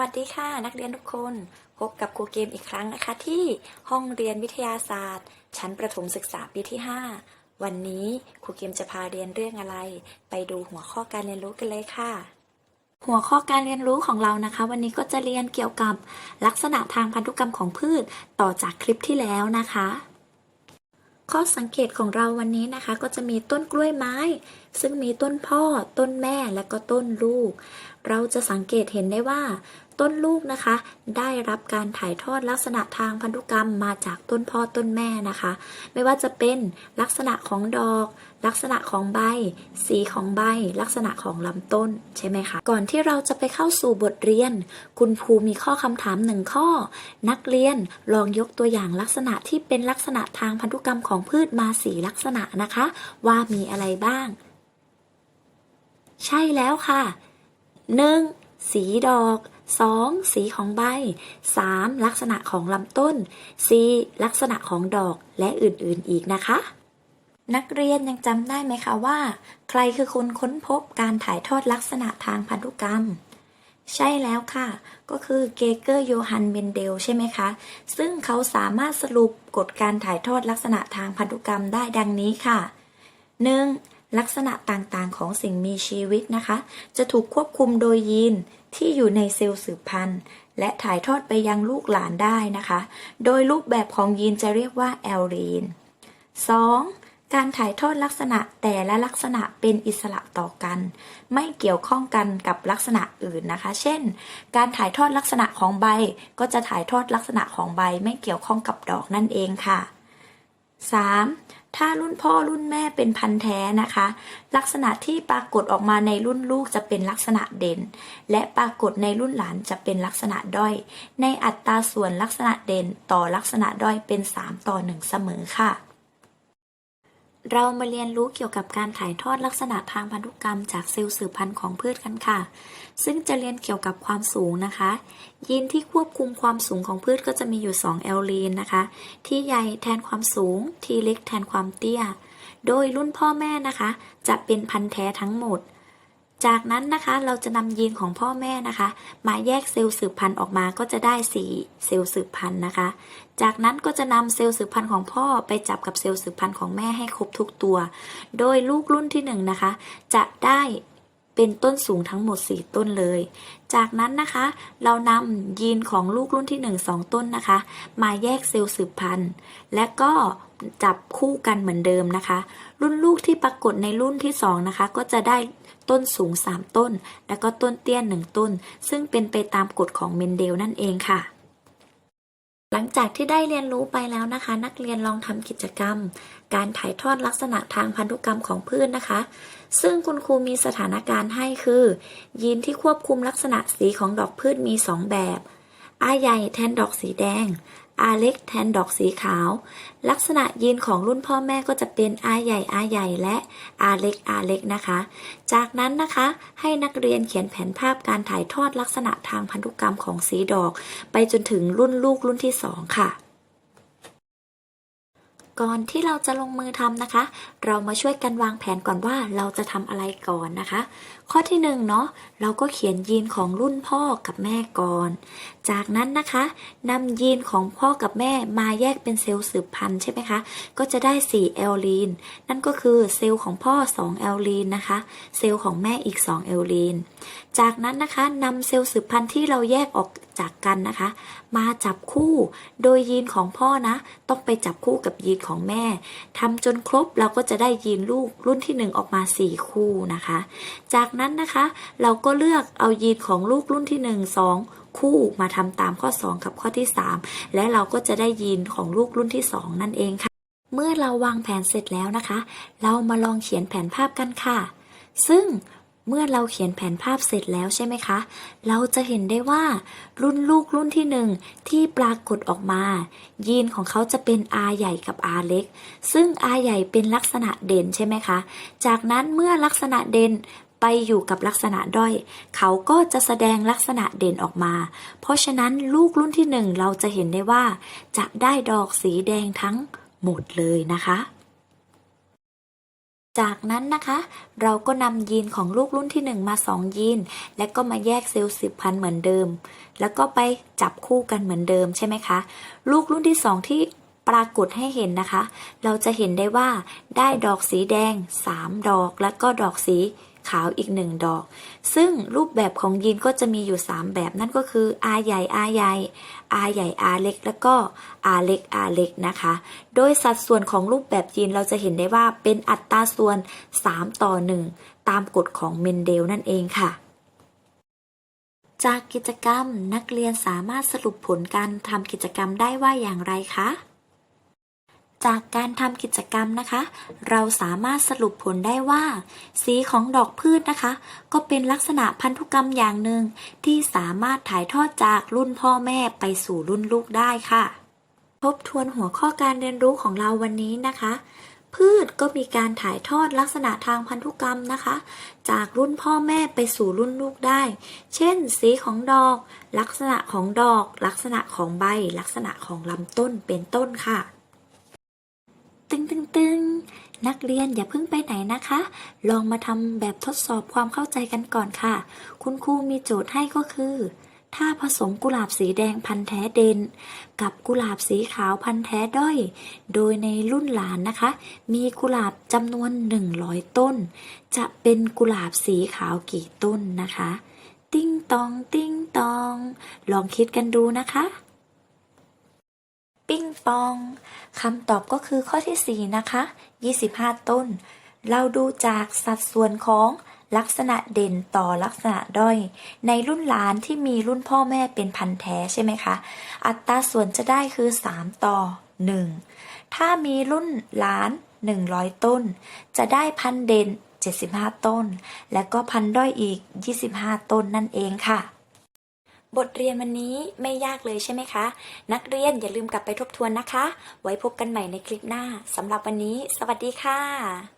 วัสดีค่ะ นักเรียนทุกคนพบกับครูเกมอีกครั้งนะคะ ที่ห้องเรียนวิทยาศาสตร์ ชั้นประถมศึกษาปีที่ 5 วันนี้ครูเกมจะพาเรียนเรื่องอะไร ไปดูหัวข้อการเรียนรู้กันเลยค่ะ หัวข้อการเรียนรู้ของเรานะคะ วันนี้ก็จะเรียนเกี่ยวกับลักษณะทางพันธุกรรมของพืชต่อจากคลิปที่แล้วนะคะ ข้อสังเกตของเราวันนี้นะคะ ก็จะมีต้นกล้วยไม้ ซึ่งมีต้นพ่อ ต้นแม่ และก็ต้นลูก เราจะสังเกตเห็นได้ว่า ต้นลูกนะคะ ได้รับการถ่ายทอดลักษณะทางพันธุกรรมมาจากต้นพ่อต้นแม่นะคะ ไม่ว่าจะเป็นลักษณะของดอก ลักษณะของใบ สีของใบ ลักษณะของลำต้นใช่ไหมคะ ก่อนที่เราจะไปเข้าสู่บทเรียน คุณครูมีข้อคำถามหนึ่งข้อ นักเรียนลองยกตัวอย่างลักษณะที่เป็นลักษณะทางพันธุกรรมของพืชมาสีลักษณะนะคะ ว่ามีอะไรบ้าง ใช่แล้วค่ะ 1. สีดอก 2. สีของใบ 3. ลักษณะของลำต้น 4. ลักษณะของดอกและอื่นๆอีกนะคะ นักเรียนยังจำได้ไหมคะว่า ใครคือคนค้นพบการถ่ายทอดลักษณะทางพันธุกรรม ใช่แล้วค่ะ ก็คือเกเกอร์โยฮันเบนเดลใช่ไหมคะ ซึ่งเขาสามารถสรุปกฎการถ่ายทอดลักษณะทางพันธุกรรมได้ดังนี้ค่ะ 1. ลักษณะต่างๆ ของสิ่งมีชีวิตนะคะ จะถูกควบคุมโดยยีนที่อยู่ในเซลล์สืบพันธุ์ และถ่ายทอดไปยังลูกหลานได้นะคะ โดยรูปแบบของยีนจะเรียกว่าแอลลีน 2. การถ่ายทอดลักษณะแต่ละลักษณะเป็นอิสระต่อกัน ไม่เกี่ยวข้องกันกับลักษณะอื่นนะคะ เช่น การถ่ายทอดลักษณะของใบ ก็จะถ่ายทอดลักษณะของใบไม่เกี่ยวข้องกับดอกนั่นเองค่ะ 3. ถ้ารุ่นพ่อรุ่นแม่เป็นพันธุ์แท้นะคะ ลักษณะที่ปรากฏออกมาในรุ่นลูกจะเป็นลักษณะเด่น และปรากฏในรุ่นหลานจะเป็นลักษณะด้อย ในอัตราส่วนลักษณะเด่นต่อลักษณะด้อยเป็น 3 ต่อ 1 เสมอค่ะ เรามาเรียนรู้เกี่ยวกับการถ่ายทอดลักษณะทางพันธุกรรมจากเซลล์สืบพันธุ์ของพืชกันค่ะ ซึ่งจะเรียนเกี่ยวกับความสูงนะคะ ยีนที่ควบคุมความสูงของพืชก็จะมีอยู่2แอลลีนนะคะ ที่ใหญ่แทนความสูง ที่เล็กแทนความเตี้ย โดยรุ่นพ่อแม่นะคะ จะเป็นพันธุ์แท้ทั้งหมด จากนั้นนะคะเราจะนำยีนของพ่อแม่นะคะ มาแยกเซลล์สืบพันธุ์ออกมาก็จะได้4เซลล์สืบพันธุ์นะคะ จากนั้นก็จะนำเซลล์สืบพันธุ์ของพ่อไปจับกับเซลล์สืบพันธุ์ของแม่ให้ครบทุกตัว โดยลูกรุ่นที่1นงนะคะ จะได้เป็นต้นสูงทั้งหมด 4 ต้นเลย จากนั้นนะคะ เรานำยีนของลูกรุ่นที่ 1 2 ต้นนะคะ มาแยกเซลล์สืบพันธุ์ และก็ จับคู่กันเหมือนเดิมนะคะ รุ่นลูกที่ปรากฏในรุ่นที่ 2 นะคะ ก็จะได้ต้นสูง 3 ต้น แล้วก็ต้นเตี้ยน 1 ต้น ซึ่งเป็นไปตามกฎของเมนเดลนั่นเองค่ะ หลังจากที่ได้เรียนรู้ไปแล้วนะคะ นักเรียนลองทำกิจกรรม การถ่ายทอดลักษณะทางพันธุกรรมของพืชนนะคะ ซึ่งคุณครูมีสถานการณ์ให้คือ ยีนที่ควบคุมลักษณะสีของดอกพืชมี 2 แบบอาใหญ่แทนดอกสีแดง อาเล็กแทนดอกสีขาว ลักษณะยีนของรุ่นพ่อแม่ก็จะเป็นอาใหญ่อาใหญ่และอาเล็กอาเล็กนะคะ จากนั้นนะคะให้นักเรียนเขียนแผนภาพการถ่ายทอดลักษณะทางพันธุกรรมของสีดอก ไปจนถึงรุ่นลูกรุ่นที่ 2 ค่ะ ก่อนที่เราจะลงมือทำนะคะ เรามาช่วยกันวางแผนก่อนว่าเราจะทำอะไรก่อนนะคะ ข้อที่หนึ่งเนาะเราก็เขียนยีนของรุ่นพ่อกับแม่ก่อน จากนั้นนะคะนำยีนของพ่อกับแม่มาแยกเป็นเซลล์สืบพันธุ์ใช่ไหมคะก็จะได้4แอลลีนนั่นก็คือเซลล์ของพ่อ2แอลลีนนะคะ เซลล์ของแม่อีก2แอลลีนจากนั้นนะคะนำเซลล์สืบพันธุ์ที่เราแยกออก จากกันนะคะ มาจับคู่โดยยีนของพ่อนะ ต้องไปจับคู่กับยีนของแม่ทำจนครบเราก็จะได้ยีนลูกรุ่นที่ 1 ออกมา 4 คู่นะคะ จากนั้นนะคะ เราก็เลือกเอายีนของลูกรุ่นที่ 1 2คู่มาทำตามข้อ 2 กับข้อที่ 3 และเราก็จะได้ยีนของลูกรุ่นที่ 2 นั่นเองค่ะ เมื่อเราวางแผนเสร็จแล้วนะคะ เรามาลองเขียนแผนภาพกันค่ะ ซึ่ง เมื่อเราเขียนแผนภาพเสร็จแล้วใช่ไหมคะ เราจะเห็นได้ว่า รุ่นลูกรุ่นที่หนึ่งที่ปรากฏออกมา ยีนของเขาจะเป็น R ใหญ่กับ R เล็ก ซึ่ง R ใหญ่เป็นลักษณะเด่นใช่ไหมคะ จากนั้นเมื่อลักษณะเด่นไปอยู่กับลักษณะด้อย เขาก็จะแสดงลักษณะเด่นออกมา เพราะฉะนั้นลูกรุ่นที่หนึ่งเราจะเห็นได้ว่า จะได้ดอกสีแดงทั้งหมดเลยนะคะ จากนั้นนะคะ เราก็นำยีนของลูกรุ่นที่ 1 มา 2 ยีน และก็มาแยกเซลล์สืบพันธุ์เหมือนเดิม แล้วก็ไปจับคู่กันเหมือนเดิมใช่ไหมคะ ลูกรุ่นที่ 2 ที่ปรากฏให้เห็นนะคะ เราจะเห็นได้ว่าได้ดอกสีแดง 3 ดอก แล้วก็ดอกสี ขาวอีก1ดอก ซึ่งรูปแบบของยีนก็จะมีอยู่ 3 แบบนั่นก็คือ R ใหญ่ R ใหญ่ R ใหญ่ R เล็ก แล้วก็ R เล็ก R เล็กนะคะ โดยสัดส่วนของรูปแบบยีนเราจะเห็นได้ว่าเป็นอัตราส่วน 3 ต่อ 1 ตามกฎของเมนเดลนั่นเองค่ะจากกิจกรรมนักเรียนสามารถสรุปผลการทำกิจกรรมได้ว่าอย่างไรคะ จากการทำกิจกรรมนะคะ เราสามารถสรุปผลได้ว่า สีของดอกพืชนะคะ ก็เป็นลักษณะพันธุกรรมอย่างหนึ่ง ที่สามารถถ่ายทอดจากรุ่นพ่อแม่ไปสู่รุ่นลูกได้ค่ะ ทบทวนหัวข้อการเรียนรู้ของเราวันนี้นะคะ พืชก็มีการถ่ายทอดลักษณะทางพันธุกรรมนะคะ จากรุ่นพ่อแม่ไปสู่รุ่นลูกได้ เช่น สีของดอก ลักษณะของดอก ลักษณะของใบ ลักษณะของลำต้นเป็นต้นค่ะ ตึง นักเรียนอย่าเพิ่งไปไหนนะคะ ลองมาทำแบบทดสอบความเข้าใจกันก่อนค่ะ คุณครูมีโจทย์ให้ก็คือ ถ้าผสมกุหลาบสีแดงพันธุ์แท้เด่น กับกุหลาบสีขาวพันธุ์แท้ด้อย โดยในรุ่นหลานนะคะ มีกุหลาบจำนวน 100 ต้น จะเป็นกุหลาบสีขาวกี่ต้นนะคะ ติ้งตอง ติ้งตอง ลองคิดกันดูนะคะ ปิ้งปองคำตอบก็คือข้อที่ 4 นะคะ 25 ต้น เราดูจากสัดส่วนของลักษณะเด่นต่อลักษณะด้อย ในรุ่นหลานที่มีรุ่นพ่อแม่เป็นพันธุ์แท้ใช่ไหมคะ อัตราส่วนจะได้คือ 3 ต่อ 1 ถ้ามีรุ่นหลาน 100 ต้น จะได้พันธุ์เด่น 75 ต้น และก็พันธุ์ด้อยอีก 25 ต้นนั่นเองค่ะ บทเรียนวันนี้ไม่ยากเลยใช่ไหมคะ นักเรียนอย่าลืมกลับไปทบทวนนะคะ ไว้พบกันใหม่ในคลิปหน้าสำหรับวันนี้ สวัสดีค่ะ